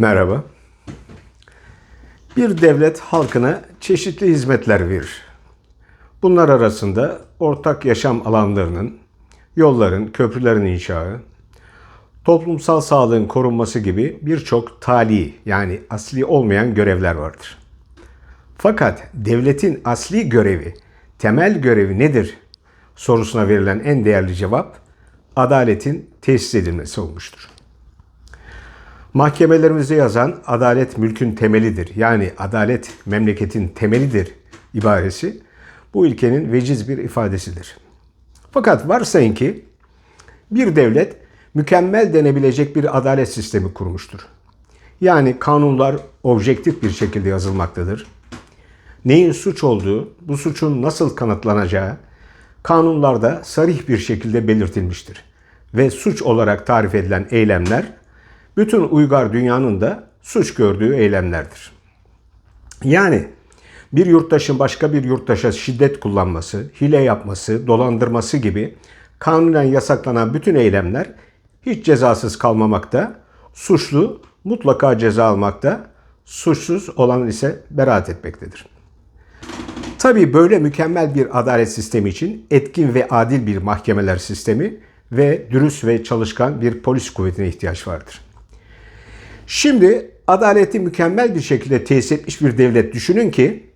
Merhaba. Bir devlet halkına çeşitli hizmetler verir. Bunlar arasında ortak yaşam alanlarının, yolların, köprülerin inşaı, toplumsal sağlığın korunması gibi birçok tali yani asli olmayan görevler vardır. Fakat devletin asli görevi, temel görevi nedir sorusuna verilen en değerli cevap adaletin tesis edilmesi olmuştur. Mahkemelerimizde yazan adalet mülkün temelidir. Yani adalet memleketin temelidir ibaresi bu ilkenin veciz bir ifadesidir. Fakat varsayın ki bir devlet mükemmel denebilecek bir adalet sistemi kurmuştur. Yani kanunlar objektif bir şekilde yazılmaktadır. Neyin suç olduğu, bu suçun nasıl kanıtlanacağı kanunlarda sarih bir şekilde belirtilmiştir. Ve suç olarak tarif edilen eylemler bütün uygar dünyanın da suç gördüğü eylemlerdir. Yani bir yurttaşın başka bir yurttaşa şiddet kullanması, hile yapması, dolandırması gibi kanunen yasaklanan bütün eylemler hiç cezasız kalmamakta, suçlu mutlaka ceza almakta, suçsuz olan ise beraat etmektedir. Tabii böyle mükemmel bir adalet sistemi için etkin ve adil bir mahkemeler sistemi ve dürüst ve çalışkan bir polis kuvvetine ihtiyaç vardır. Şimdi adaleti mükemmel bir şekilde tesis etmiş bir devlet düşünün ki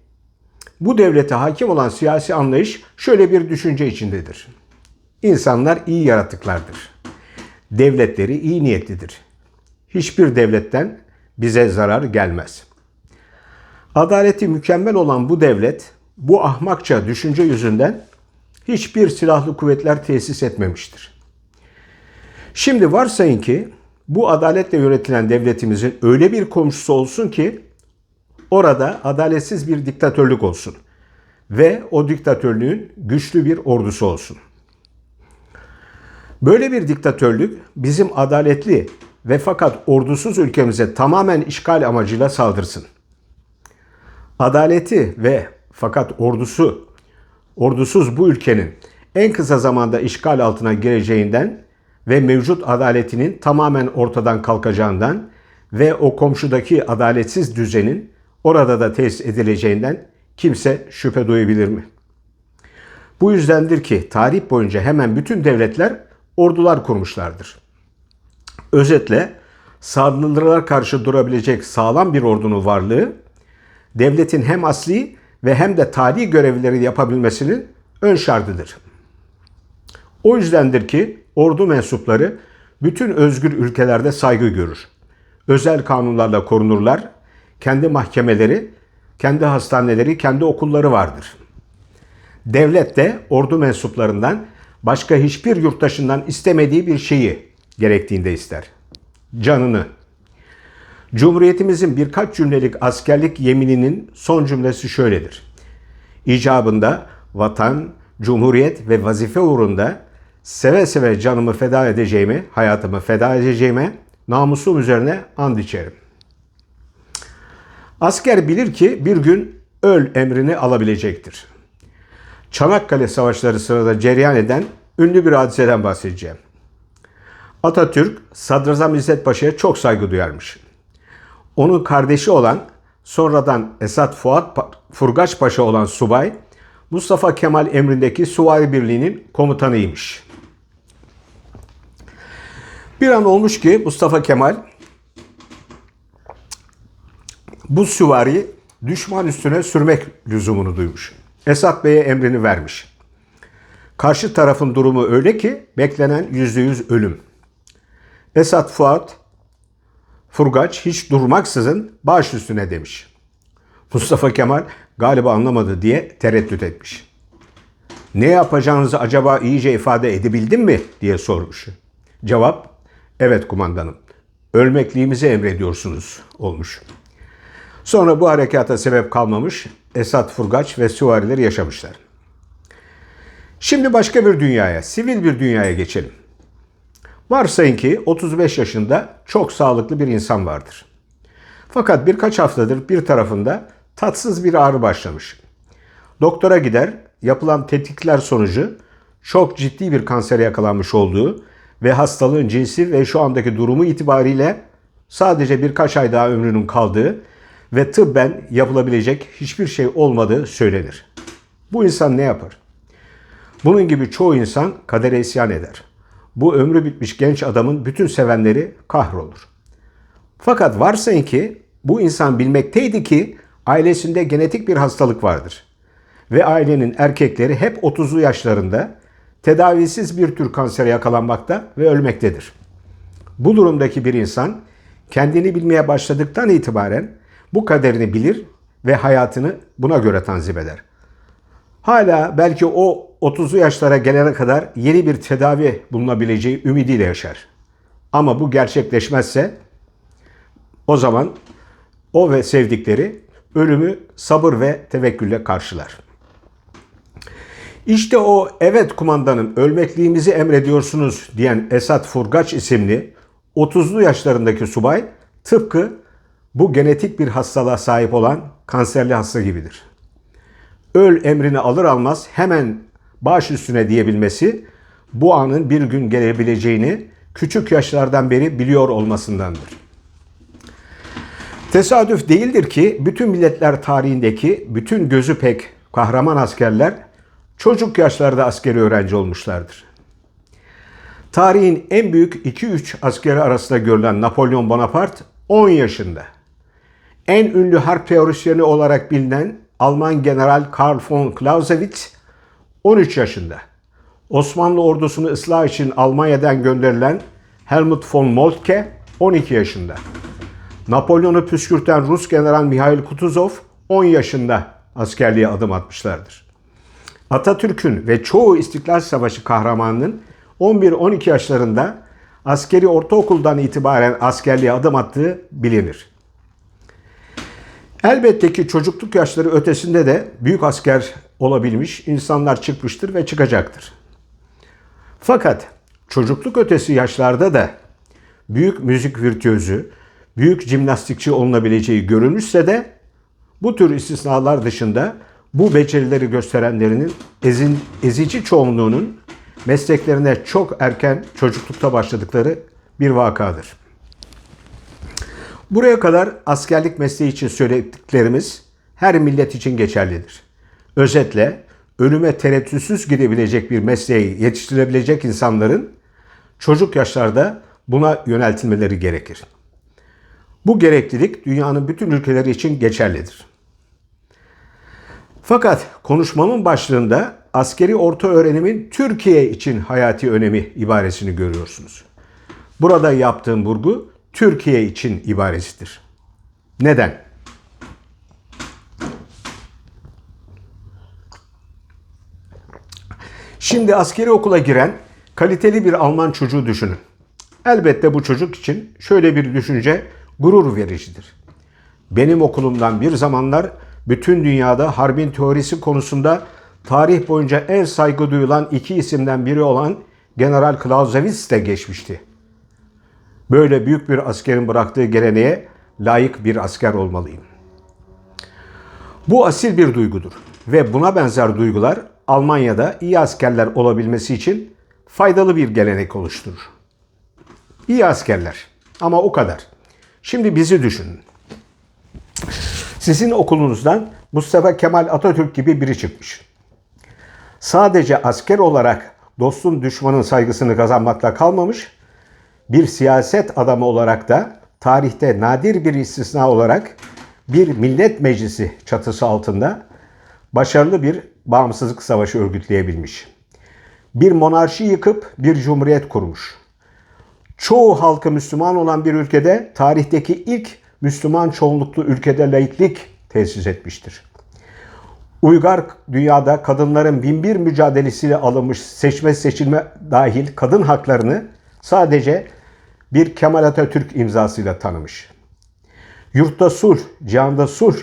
bu devlete hakim olan siyasi anlayış şöyle bir düşünce içindedir. İnsanlar iyi yaratıklardır. Devletleri iyi niyetlidir. Hiçbir devletten bize zarar gelmez. Adaleti mükemmel olan bu devlet bu ahmakça düşünce yüzünden hiçbir silahlı kuvvetler tesis etmemiştir. Şimdi varsayın ki bu adaletle yönetilen devletimizin öyle bir komşusu olsun ki orada adaletsiz bir diktatörlük olsun ve o diktatörlüğün güçlü bir ordusu olsun. Böyle bir diktatörlük bizim adaletli ve fakat ordusuz ülkemize tamamen işgal amacıyla saldırsın. Adaleti ve fakat ordusu ordusuz bu ülkenin en kısa zamanda işgal altına gireceğinden ve mevcut adaletinin tamamen ortadan kalkacağından ve o komşudaki adaletsiz düzenin orada da tesis edileceğinden kimse şüphe duyabilir mi? Bu yüzdendir ki tarih boyunca hemen bütün devletler ordular kurmuşlardır. Özetle saldırılara karşı durabilecek sağlam bir ordunun varlığı devletin hem asli ve hem de tarihi görevleri yapabilmesinin ön şartıdır. O yüzdendir ki ordu mensupları bütün özgür ülkelerde saygı görür. Özel kanunlarla korunurlar. Kendi mahkemeleri, kendi hastaneleri, kendi okulları vardır. Devlet de ordu mensuplarından başka hiçbir yurttaşından istemediği bir şeyi gerektiğinde ister. Canını. Cumhuriyetimizin birkaç cümlelik askerlik yemininin son cümlesi şöyledir. İcabında vatan, cumhuriyet ve vazife uğrunda seve seve canımı feda edeceğimi, hayatımı feda edeceğime, namusum üzerine and içerim. Asker bilir ki bir gün öl emrini alabilecektir. Çanakkale Savaşları sırasında cereyan eden ünlü bir hadiseden bahsedeceğim. Atatürk, Sadrazam İzzet Paşa'ya çok saygı duyarmış. Onun kardeşi olan, sonradan Esat Fuat Furgaç Paşa olan subay, Mustafa Kemal emrindeki Suvari Birliği'nin komutanıymış. Bir an olmuş ki Mustafa Kemal bu süvari düşman üstüne sürmek lüzumunu duymuş. Esat Bey'e emrini vermiş. Karşı tarafın durumu öyle ki beklenen yüzde yüz ölüm. Esat Fuat Furgaç hiç durmaksızın baş üstüne demiş. Mustafa Kemal galiba anlamadı diye tereddüt etmiş. Ne yapacağınızı acaba iyice ifade edebildim mi diye sormuş. Cevap evet kumandanım ölmekliğimizi emrediyorsunuz olmuş. Sonra bu harekata sebep kalmamış Esat Furgaç ve süvariler yaşamışlar. Şimdi başka bir dünyaya, sivil bir dünyaya geçelim. Varsayın ki 35 yaşında çok sağlıklı bir insan vardır. Fakat birkaç haftadır bir tarafında tatsız bir ağrı başlamış. Doktora gider, yapılan tetkikler sonucu çok ciddi bir kansere yakalanmış olduğu ve hastalığın cinsi ve şu andaki durumu itibariyle sadece birkaç ay daha ömrünün kaldığı ve tıbben yapılabilecek hiçbir şey olmadığı söylenir. Bu insan ne yapar? Bunun gibi çoğu insan kadere isyan eder. Bu ömrü bitmiş genç adamın bütün sevenleri kahrolur. Fakat varsayın ki bu insan bilmekteydi ki ailesinde genetik bir hastalık vardır. Ve ailenin erkekleri hep 30'lu yaşlarında tedavisiz bir tür kansere yakalanmakta ve ölmektedir. Bu durumdaki bir insan kendini bilmeye başladıktan itibaren bu kaderini bilir ve hayatını buna göre tanzim eder. Hala belki o 30'lu yaşlara gelene kadar yeni bir tedavi bulunabileceği ümidiyle yaşar. Ama bu gerçekleşmezse o zaman o ve sevdikleri ölümü sabır ve tevekkülle karşılar. İşte o evet kumandanım ölmekliğimizi emrediyorsunuz diyen Esat Furgaç isimli 30'lu yaşlarındaki subay tıpkı bu genetik bir hastalığa sahip olan kanserli hasta gibidir. Öl emrini alır almaz hemen baş üstüne diyebilmesi bu anın bir gün gelebileceğini küçük yaşlardan beri biliyor olmasındandır. Tesadüf değildir ki bütün milletler tarihindeki bütün gözü pek kahraman askerler çocuk yaşlarda askeri öğrenci olmuşlardır. Tarihin en büyük 2-3 askeri arasında görülen Napolyon Bonaparte 10 yaşında. En ünlü harp teorisyeni olarak bilinen Alman General Karl von Clausewitz 13 yaşında. Osmanlı ordusunu ıslah için Almanya'dan gönderilen Helmut von Moltke 12 yaşında. Napolyon'u püskürten Rus General Mihail Kutuzov 10 yaşında askerliğe adım atmışlardır. Atatürk'ün ve çoğu İstiklal Savaşı kahramanının 11-12 yaşlarında askeri ortaokuldan itibaren askerliğe adım attığı bilinir. Elbette ki çocukluk yaşları ötesinde de büyük asker olabilmiş insanlar çıkmıştır ve çıkacaktır. Fakat çocukluk ötesi yaşlarda da büyük müzik virtüözü, büyük jimnastikçi olunabileceği görülmüşse de bu tür istisnalar dışında bu becerileri gösterenlerinin ezin, ezici çoğunluğunun mesleklerine çok erken çocuklukta başladıkları bir vakadır. Buraya kadar askerlik mesleği için söylediklerimiz her millet için geçerlidir. Özetle ölüme tereddütsüz gidebilecek bir mesleği yetiştirebilecek insanların çocuk yaşlarda buna yöneltilmeleri gerekir. Bu gereklilik dünyanın bütün ülkeleri için geçerlidir. Fakat konuşmamın başlığında askeri orta öğrenimin Türkiye için hayati önemi ibaresini görüyorsunuz. Burada yaptığım vurgu Türkiye için ibaresidir. Neden? Şimdi askeri okula giren kaliteli bir Alman çocuğu düşünün. Elbette bu çocuk için şöyle bir düşünce gurur vericidir. Benim okulumdan bir zamanlar bütün dünyada harbin teorisi konusunda tarih boyunca en saygı duyulan iki isimden biri olan General Clausewitz de geçmişti. Böyle büyük bir askerin bıraktığı geleneğe layık bir asker olmalıyım. Bu asil bir duygudur ve buna benzer duygular Almanya'da iyi askerler olabilmesi için faydalı bir gelenek oluşturur. İyi askerler ama o kadar. Şimdi bizi düşünün. Sizin okulunuzdan Mustafa Kemal Atatürk gibi biri çıkmış. Sadece asker olarak dostun düşmanın saygısını kazanmakla kalmamış, bir siyaset adamı olarak da tarihte nadir bir istisna olarak bir millet meclisi çatısı altında başarılı bir bağımsızlık savaşı örgütleyebilmiş. Bir monarşi yıkıp bir cumhuriyet kurmuş. Çoğu halkı Müslüman olan bir ülkede tarihteki ilk Müslüman çoğunluklu ülkede laiklik tesis etmiştir. Uygar dünyada kadınların binbir mücadelesiyle alınmış seçme seçilme dahil kadın haklarını sadece bir Kemal Atatürk imzasıyla tanımış. Yurtta sulh, cihanda sulh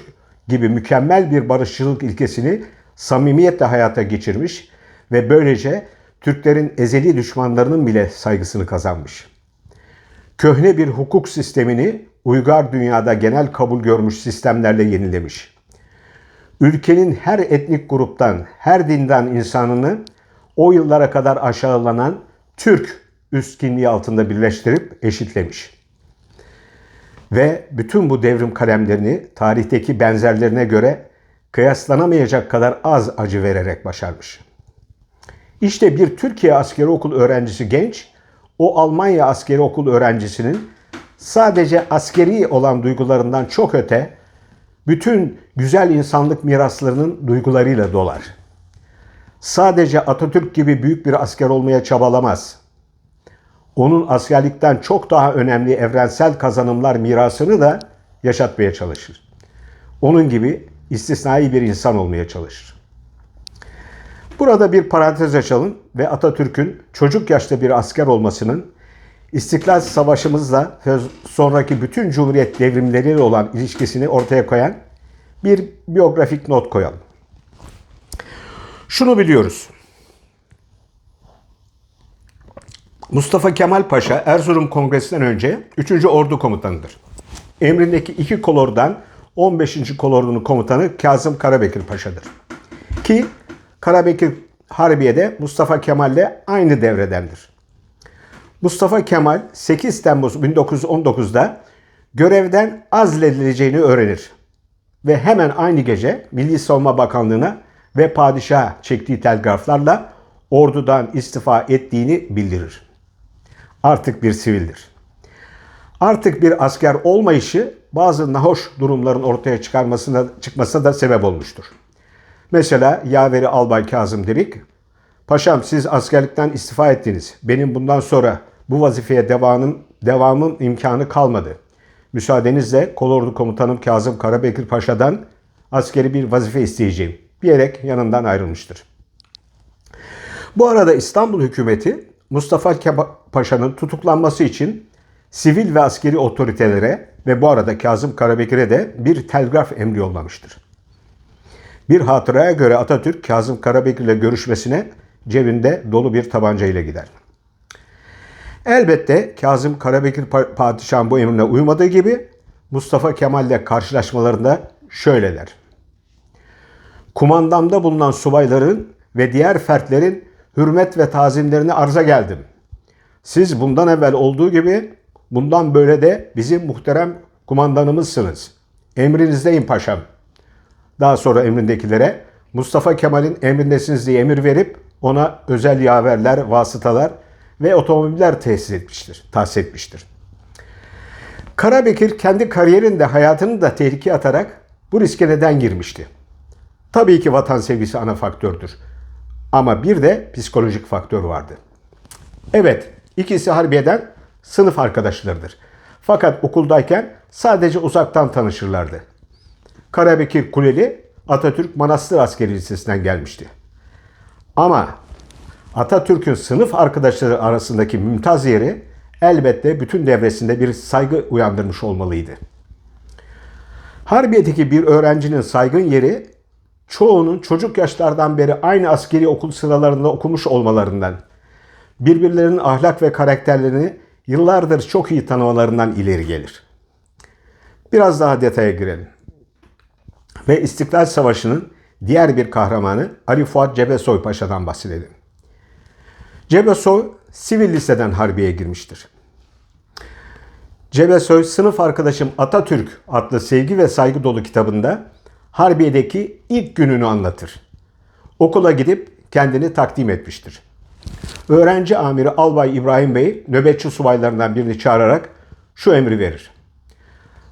gibi mükemmel bir barışçılık ilkesini samimiyetle hayata geçirmiş ve böylece Türklerin ezeli düşmanlarının bile saygısını kazanmış. Köhne bir hukuk sistemini uygar dünyada genel kabul görmüş sistemlerle yenilemiş. Ülkenin her etnik gruptan, her dinden insanını o yıllara kadar aşağılanan Türk üst altında birleştirip eşitlemiş. Ve bütün bu devrim kalemlerini tarihteki benzerlerine göre kıyaslanamayacak kadar az acı vererek başarmış. İşte bir Türkiye askeri okul öğrencisi genç, o Almanya askeri okul öğrencisinin sadece askeri olan duygularından çok öte bütün güzel insanlık miraslarının duygularıyla dolar. Sadece Atatürk gibi büyük bir asker olmaya çabalamaz. Onun askerlikten çok daha önemli evrensel kazanımlar mirasını da yaşatmaya çalışır. Onun gibi istisnai bir insan olmaya çalışır. Burada bir parantez açalım ve Atatürk'ün çocuk yaşta bir asker olmasının İstiklal Savaşımızla sonraki bütün Cumhuriyet devrimleriyle olan ilişkisini ortaya koyan bir biyografik not koyalım. Şunu biliyoruz. Mustafa Kemal Paşa Erzurum Kongresi'nden önce 3. Ordu Komutanıdır. Emrindeki iki kolordan 15. kolordunun komutanı Kazım Karabekir Paşa'dır. Ki Karabekir Harbiye'de Mustafa Kemal'le aynı devredendir. Mustafa Kemal 8 Temmuz 1919'da görevden azledileceğini öğrenir. Ve hemen aynı gece Milli Savunma Bakanlığı'na ve padişaha çektiği telgraflarla ordudan istifa ettiğini bildirir. Artık bir sivildir. Artık bir asker olmayışı bazı nahoş durumların ortaya çıkarmasına çıkmasına da sebep olmuştur. Mesela yaveri Albay Kazım Dirik, Paşam siz askerlikten istifa ettiniz. Benim bundan sonra bu vazifeye devamın, devamın imkanı kalmadı. Müsaadenizle kolordu komutanım Kazım Karabekir Paşa'dan askeri bir vazife isteyeceğim diyerek yanından ayrılmıştır. Bu arada İstanbul hükümeti Mustafa Paşa'nın tutuklanması için sivil ve askeri otoritelere ve bu arada Kazım Karabekir'e de bir telgraf emri yollamıştır. Bir hatıraya göre Atatürk Kazım Karabekir ile görüşmesine cebinde dolu bir tabanca ile gider. Elbette Kazım Karabekir padişahın bu emrine uymadığı gibi Mustafa Kemal ile karşılaşmalarında şöyle der. Kumandamda bulunan subayların ve diğer fertlerin hürmet ve tazimlerini arza geldim. Siz bundan evvel olduğu gibi bundan böyle de bizim muhterem kumandanımızsınız. Emrinizdeyim paşam. Daha sonra emrindekilere Mustafa Kemal'in emrindesiniz diye emir verip ona özel yaverler, vasıtalar ve otomobiller tesis etmiştir, tahsis etmiştir. Karabekir kendi kariyerinde hayatını da tehlikeye atarak bu riske neden girmişti? Tabii ki vatan sevgisi ana faktördür. Ama bir de psikolojik faktör vardı. Evet, ikisi harbiyeden sınıf arkadaşlarıdır. Fakat okuldayken sadece uzaktan tanışırlardı. Karabekir Kuleli Atatürk Manastır Askeri Lisesi'nden gelmişti. Ama Atatürk'ün sınıf arkadaşları arasındaki mümtaz yeri elbette bütün devresinde bir saygı uyandırmış olmalıydı. Harbiye'deki bir öğrencinin saygın yeri çoğunun çocuk yaşlardan beri aynı askeri okul sıralarında okumuş olmalarından, birbirlerinin ahlak ve karakterlerini yıllardır çok iyi tanımalarından ileri gelir. Biraz daha detaya girelim. Ve İstiklal Savaşı'nın diğer bir kahramanı Ali Fuat Cebesoy Paşa'dan bahsedelim. Cebesoy sivil liseden harbiye girmiştir. Cebesoy sınıf arkadaşım Atatürk adlı sevgi ve saygı dolu kitabında Harbiye'deki ilk gününü anlatır. Okula gidip kendini takdim etmiştir. Öğrenci amiri Albay İbrahim Bey nöbetçi subaylarından birini çağırarak şu emri verir.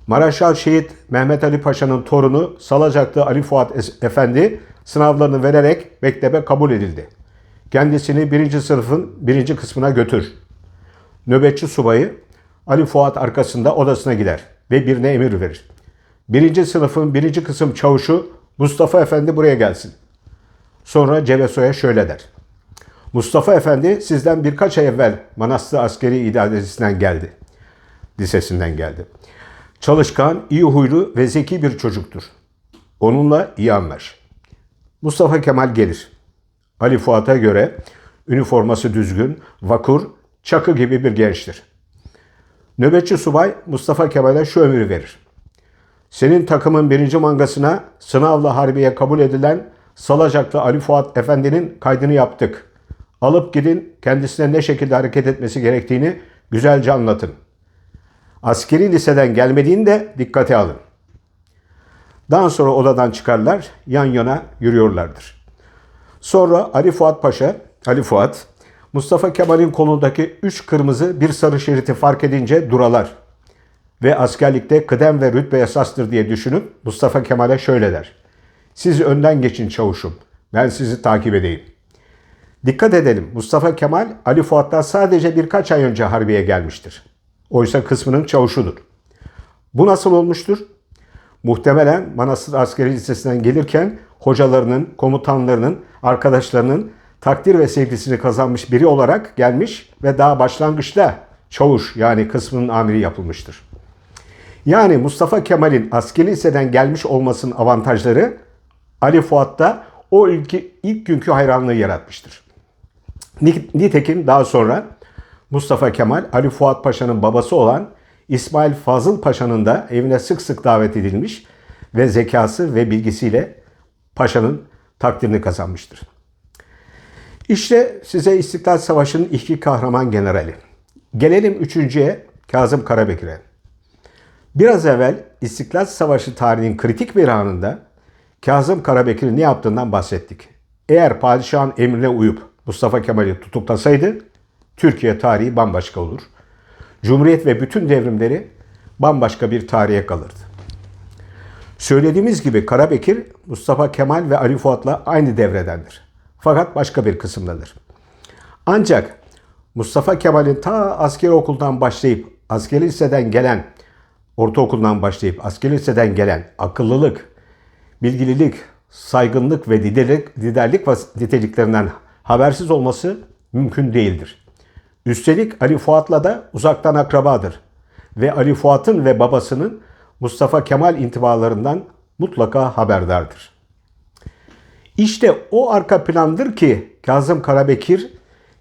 Maraşal Şehit Mehmet Ali Paşa'nın torunu Salacaklı Ali Fuat Efendi sınavlarını vererek mektebe kabul edildi. Kendisini birinci sınıfın birinci kısmına götür. Nöbetçi subayı Ali Fuat arkasında odasına gider ve birine emir verir. Birinci sınıfın birinci kısım çavuşu Mustafa Efendi buraya gelsin. Sonra Cebesoy'a şöyle der. Mustafa Efendi sizden birkaç ay evvel Manastır Askeri İdaresi'nden geldi. Lisesinden geldi. Çalışkan, iyi huylu ve zeki bir çocuktur. Onunla iyi anlaş. Mustafa Kemal gelir. Ali Fuat'a göre üniforması düzgün, vakur, çakı gibi bir gençtir. Nöbetçi subay Mustafa Kemal'e şu ömrü verir. Senin takımın birinci mangasına sınavla harbiye kabul edilen Salacaklı Ali Fuat Efendi'nin kaydını yaptık. Alıp gidin kendisine ne şekilde hareket etmesi gerektiğini güzelce anlatın. Askeri liseden gelmediğini de dikkate alın. Daha sonra odadan çıkarlar, yan yana yürüyorlardır. Sonra Ali Fuat Paşa, Ali Fuat, Mustafa Kemal'in kolundaki üç kırmızı bir sarı şeriti fark edince duralar. Ve askerlikte kıdem ve rütbe esastır diye düşünüp Mustafa Kemal'e şöyle der. Siz önden geçin çavuşum, ben sizi takip edeyim. Dikkat edelim Mustafa Kemal Ali Fuat'tan sadece birkaç ay önce Harbiye gelmiştir. Oysa kısmının çavuşudur. Bu nasıl olmuştur? Muhtemelen Manastır Askeri Lisesi'nden gelirken hocalarının, komutanlarının, arkadaşlarının takdir ve sevgisini kazanmış biri olarak gelmiş ve daha başlangıçta çavuş yani kısmının amiri yapılmıştır. Yani Mustafa Kemal'in askeri liseden gelmiş olmasının avantajları Ali Fuat'ta o ilk, ilk günkü hayranlığı yaratmıştır. Nitekim daha sonra Mustafa Kemal, Ali Fuat Paşa'nın babası olan İsmail Fazıl Paşa'nın da evine sık sık davet edilmiş ve zekası ve bilgisiyle Paşa'nın takdirini kazanmıştır. İşte size İstiklal Savaşı'nın iki kahraman generali. Gelelim üçüncüye Kazım Karabekir'e. Biraz evvel İstiklal Savaşı tarihinin kritik bir anında Kazım Karabekir'in ne yaptığından bahsettik. Eğer padişahın emrine uyup Mustafa Kemal'i tutuklasaydı Türkiye tarihi bambaşka olur. Cumhuriyet ve bütün devrimleri bambaşka bir tarihe kalırdı. Söylediğimiz gibi Karabekir, Mustafa Kemal ve Ali Fuat'la aynı devredendir. Fakat başka bir kısımdadır. Ancak Mustafa Kemal'in ta askeri okuldan başlayıp askeri liseden gelen, ortaokuldan başlayıp askeri liseden gelen akıllılık, bilgililik, saygınlık ve liderlik, liderlik niteliklerinden habersiz olması mümkün değildir. Üstelik Ali Fuat'la da uzaktan akrabadır. Ve Ali Fuat'ın ve babasının Mustafa Kemal intibalarından mutlaka haberdardır. İşte o arka plandır ki Kazım Karabekir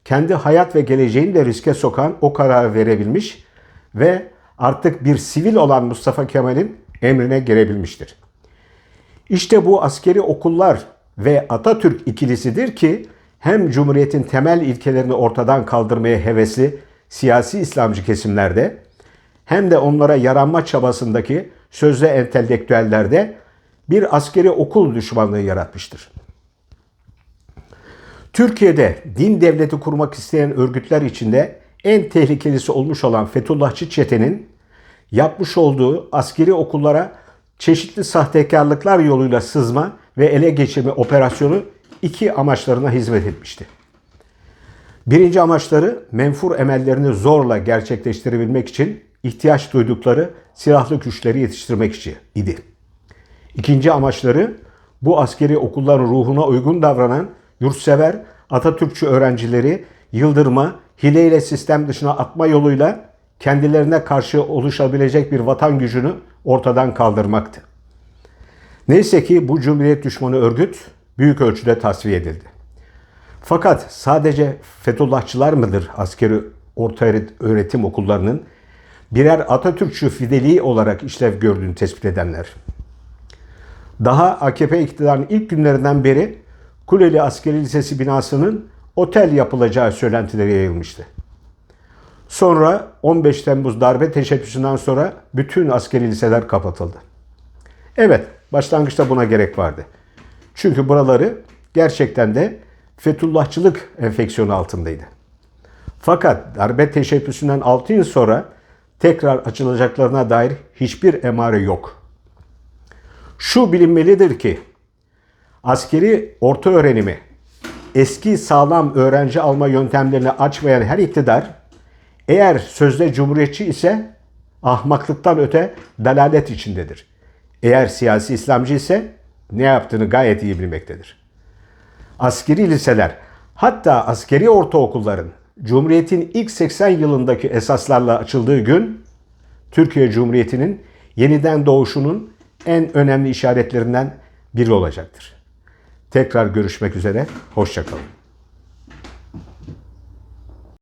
kendi hayat ve geleceğini de riske sokan o kararı verebilmiş ve artık bir sivil olan Mustafa Kemal'in emrine girebilmiştir. İşte bu askeri okullar ve Atatürk ikilisidir ki hem Cumhuriyet'in temel ilkelerini ortadan kaldırmaya hevesli siyasi İslamcı kesimlerde hem de onlara yaranma çabasındaki sözde entelektüellerde bir askeri okul düşmanlığı yaratmıştır. Türkiye'de din devleti kurmak isteyen örgütler içinde en tehlikelisi olmuş olan Fethullahçı çetenin yapmış olduğu askeri okullara çeşitli sahtekarlıklar yoluyla sızma ve ele geçirme operasyonu iki amaçlarına hizmet etmişti. Birinci amaçları menfur emellerini zorla gerçekleştirebilmek için ihtiyaç duydukları silahlı güçleri yetiştirmek idi. İkinci amaçları bu askeri okulların ruhuna uygun davranan yurtsever Atatürkçü öğrencileri yıldırma, hileyle sistem dışına atma yoluyla kendilerine karşı oluşabilecek bir vatan gücünü ortadan kaldırmaktı. Neyse ki bu cumhuriyet düşmanı örgüt büyük ölçüde tasfiye edildi. Fakat sadece Fethullahçılar mıdır askeri orta öğretim okullarının birer Atatürkçü fideliği olarak işlev gördüğünü tespit edenler? Daha AKP iktidarının ilk günlerinden beri Kuleli Askeri Lisesi binasının otel yapılacağı söylentileri yayılmıştı. Sonra 15 Temmuz darbe teşebbüsünden sonra bütün askeri liseler kapatıldı. Evet, başlangıçta buna gerek vardı. Çünkü buraları gerçekten de Fethullahçılık enfeksiyonu altındaydı. Fakat darbe teşebbüsünden 6 yıl sonra tekrar açılacaklarına dair hiçbir emare yok. Şu bilinmelidir ki askeri orta öğrenimi eski sağlam öğrenci alma yöntemlerini açmayan her iktidar eğer sözde cumhuriyetçi ise ahmaklıktan öte dalalet içindedir. Eğer siyasi İslamcı ise ne yaptığını gayet iyi bilmektedir. Askeri liseler, hatta askeri ortaokulların Cumhuriyet'in ilk 80 yılındaki esaslarla açıldığı gün Türkiye Cumhuriyeti'nin yeniden doğuşunun en önemli işaretlerinden biri olacaktır. Tekrar görüşmek üzere, hoşçakalın.